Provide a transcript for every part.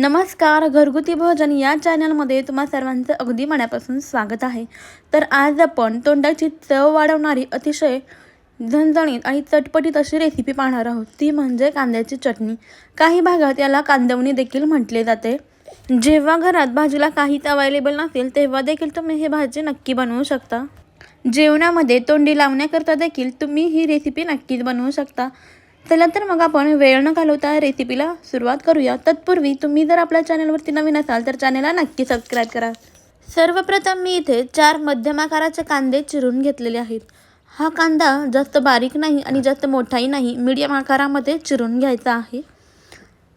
नमस्कार घरगुती भोजन या चॅनलमध्ये तुम्हा सर्वांचं अगदी मनापासून स्वागत आहे. तर आज आपण तोंडाची चव वाढवणारी अतिशय झणझणीत आणि चटपटीत अशी रेसिपी पाहणार आहोत. ती म्हणजे कांद्याची चटणी. काही भागात याला कांदवणी देखील म्हटले जाते. जेव्हा घरात भाजीला काहीच अवेलेबल नसेल तेव्हा देखील तुम्ही हे भाजी नक्की बनवू शकता. जेवणामध्ये तोंडी लावण्याकरता देखील तुम्ही ही रेसिपी नक्कीच बनवू शकता. चला तर मग आपण वेळ न घालवता रेसिपीला सुरुवात करूया. तत्पूर्वी तुम्ही जर आपल्या चॅनलवरती नवीन असाल तर चॅनलला नक्की सबस्क्राईब करा. सर्वप्रथम मी इथे चार मध्यम आकाराचे कांदे चिरून घेतलेले आहेत. हा कांदा जास्त बारीक नाही आणि जास्त मोठाही नाही मीडियम आकारामध्ये चिरून घ्यायचा आहे.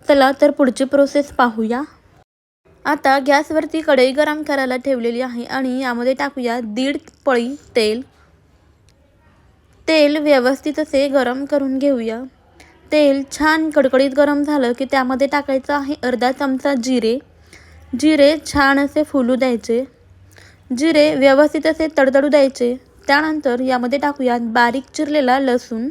चला तर पुढची प्रोसेस पाहूया. आता गॅसवरती कढई गरम करायला ठेवलेली आहे आणि यामध्ये टाकूया दीड पळी तेल. तेल व्यवस्थित असे गरम करून घेऊया. तेल छान कडकडीत गरम झालं की त्यामध्ये टाकायचं आहे अर्धा चमचा जिरे. जिरे छान असे फुलू द्यायचे. जिरे व्यवस्थित असे तडतडू द्यायचे. त्यानंतर यामध्ये टाकूयात बारीक चिरलेला लसूण.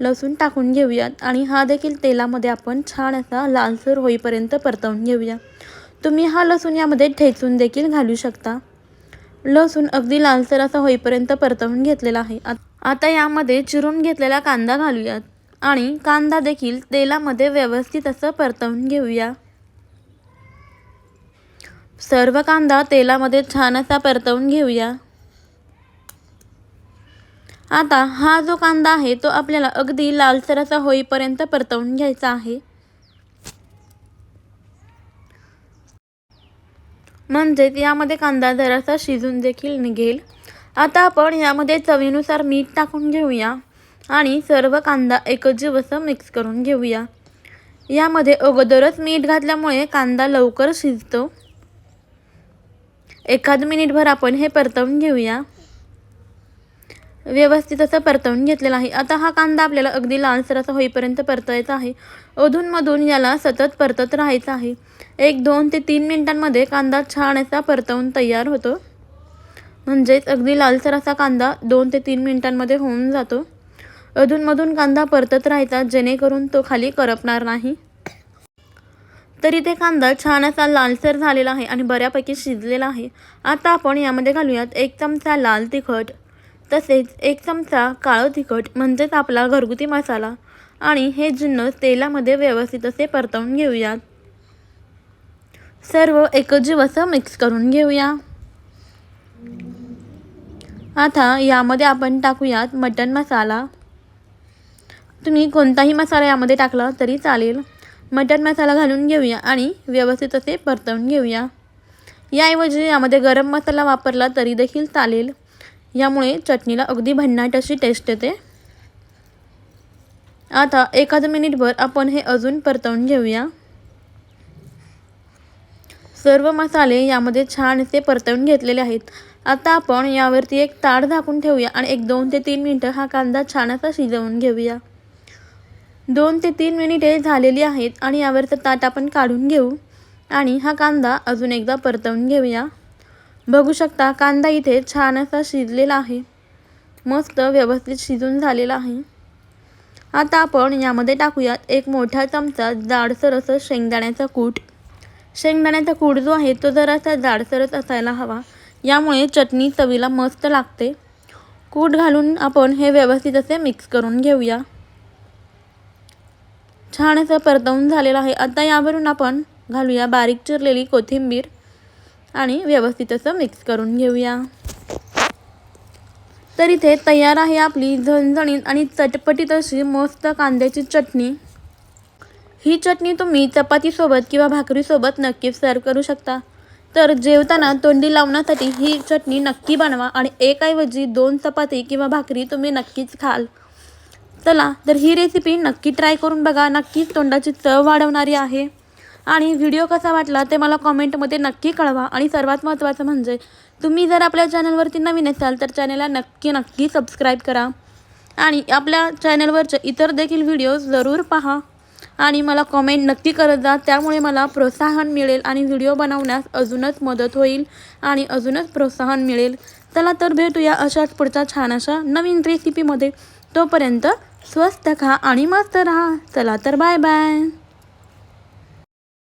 लसूण टाकून घेऊयात आणि हा देखील तेलामध्ये आपण छान असा लालसर होईपर्यंत परतवून घेऊया. तुम्ही हा लसूण यामध्ये ठेचून देखील घालू शकता. लसूण अगदी लालसर असा होईपर्यंत परतवून घेतलेला आहे. आता यामध्ये चिरून घेतलेला कांदा घालूयात. आणि कांदा देखील तेलामध्ये व्यवस्थित असं परतवून घेऊया. सर्व कांदा तेलामध्ये छान असा परतवून घेऊया. आता हा जो कांदा आहे तो आपल्याला अगदी लालसर असा होईपर्यंत परतवून घ्यायचा आहे. म्हणजेच यामध्ये कांदा जरासा शिजून देखील निघेल. आता आपण यामध्ये चवीनुसार मीठ टाकून घेऊया आणि सर्व कांदा एकजीव असं मिक्स करून घेऊया. यामध्ये अगोदरच मीठ घातल्यामुळे कांदा लवकर शिजतो. एखाद मिनिटभर आपण हे परतवून घेऊया. व्यवस्थित असं परतवून घेतलेला आहे. आता हा कांदा आपल्याला अगदी लालसर असा होईपर्यंत परतायचा आहे. अधूनमधून याला सतत परतत राहायचं आहे. एक दोन ते तीन मिनटांमध्ये कांदा छान असा परतवून तयार होतो. म्हणजेच अगदी लालसर असा कांदा दोन ते तीन मिनटांमध्ये होऊन जातो. अधूनमधून कांदा परतत राहायचा जेणेकरून तो खाली करपणार नाही. तरी ते कांदा छान असा लालसर झालेला आहे आणि बऱ्यापैकी शिजलेला आहे. आता आपण यामध्ये घालूयात एक चमचा लाल तिखट तसेच एक चमचा काळं तिखट म्हणजेच आपला घरगुती मसाला. आणि हे जिन्नस तेलामध्ये व्यवस्थित असे परतवून घेऊयात. सर्व एकजीव असं मिक्स करून घेऊया. आता यामध्ये आपण टाकूयात मटन मसाला. तुम्ही कोणताही मसाला यामध्ये टाकला तरी चालेल. मटन मसाला घालून घेऊया आणि व्यवस्थित असे परतवून घेऊया. याऐवजी यामध्ये गरम मसाला वापरला तरी देखील चालेल. यामुळे चटणीला अगदी भन्नाट अशी टेस्ट येते. आता एखाद मिनिटभर आपण हे अजून परतवून घेऊया. सर्व मसाले यामध्ये छान असे परतवून घेतलेले आहेत. आता आपण यावरती एक ताड झाकून ठेवूया आणि एक दोन ते तीन मिनटं हा कांदा छान असा शिजवून घेऊया. दोन ते तीन मिनिटे झालेली आहेत आणि यावरचं ताट आपण काढून घेऊ आणि हा कांदा अजून एकदा परतवून घेऊया. बघू शकता कांदा इथे छान असा शिजलेला आहे. मस्त व्यवस्थित शिजून झालेला आहे. आता आपण यामध्ये टाकूयात एक मोठा चमचा जाडसर असं शेंगदाण्याचा कूट. शेंगदाण्याचा कूट जो आहे तो जरासा जाडसरच असायला हवा. यामुळे चटणी चवीला मस्त लागते. कूट घालून आपण हे व्यवस्थित असे मिक्स करून घेऊया. छान असं परतवून झालेलं आहे. आता यावरून आपण घालूया बारीक चिरलेली कोथिंबीर आणि व्यवस्थित असं मिक्स करून घेऊया. तर इथे तयार आहे आपली झणझणीत आणि चटपटीत अशी मस्त कांद्याची चटणी. ही चटणी तुम्ही चपातीसोबत किंवा भाकरीसोबत नक्कीच सर्व करू शकता. तर जेवताना तोंडी लावण्यासाठी ही चटणी नक्की बनवा आणि एकऐवजी दोन चपाती किंवा भाकरी तुम्ही नक्कीच खाल. चला तर ही रेसिपी नक्की ट्राय करून बघा. नक्कीच तोंडाची चव वाढवणारी आहे. आणि व्हिडिओ कसा वाटला ते मला कॉमेंटमध्ये नक्की कळवा. आणि सर्वात महत्त्वाचं म्हणजे तुम्ही जर आपल्या चॅनलवरती नवीन असाल तर चॅनलला नक्की नक्की सबस्क्राईब करा. आणि आपल्या चॅनलवरचे इतर देखील व्हिडिओज जरूर पहा. आणि मला कमेंट नक्की करत जा. त्यामुळे मला प्रोत्साहन मिळेल आणि व्हिडिओ बनवण्यास अजूनच मदत होईल आणि अजूनच प्रोत्साहन मिळेल. चला तर भेटूया अशाच पुढच्या छान अशा नवीन रेसिपीमध्ये तोपर्यंत स्वस्त खा आणि मस्त राहा. चला तर बाय बाय